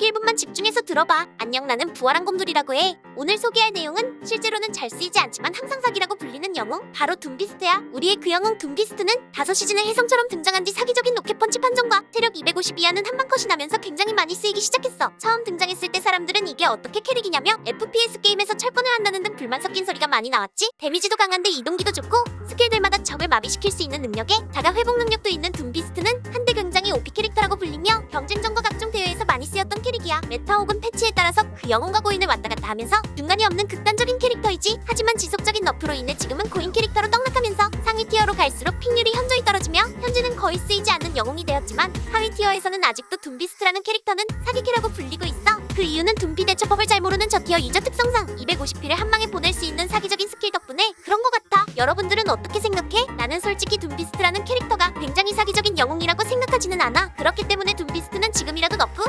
딱 1분만 집중해서 들어봐. 안녕 나는 부활한 곰돌이라고 해. 오늘 소개할 내용은 실제로는 잘 쓰이지 않지만 항상 사기라고 불리는 영웅 바로 둠비스트야. 우리의 그 영웅 둠비스트는 다섯 시즌의 혜성처럼 등장한 뒤 사기적인 로켓 펀치 판정과 체력 250 이하는 한방컷이 나면서 굉장히 많이 쓰이기 시작했어. 처음 등장했을 때 사람들은 이게 어떻게 캐릭이냐며 FPS 게임에서 철권을 한다는 등 불만 섞인 소리가 많이 나왔지. 데미지도 강한데 이동기도 좋고 스킬들마다 적을 마비시킬 수 있는 능력에 자가 회복 능력도 있는 둠비스트는 한때 굉장히 OP 캐릭터라고 불리며 경쟁전과 메타 혹은 패치에 따라서 그 영웅과 고인을 왔다 갔다 하면서 중간이 없는 극단적인 캐릭터이지. 하지만 지속적인 너프로 인해 지금은 고인 캐릭터로 떡락하면서 상위 티어로 갈수록 픽률이 현저히 떨어지며 현재는 거의 쓰이지 않는 영웅이 되었지만 하위 티어에서는 아직도 둠비스트라는 캐릭터는 사기캐라고 불리고 있어. 그 이유는 둠피 대처법을 잘 모르는 저 티어 유저 특성상 250피를 한 방에 보낼 수 있는 사기적인 스킬 덕분에 그런 것 같아. 여러분들은 어떻게 생각해? 나는 솔직히 둠비스트라는 캐릭터가 굉장히 사기적인 영웅이라고 생각하지는 않아. 그렇기 때문에 둠비스트는 지금이라도 너프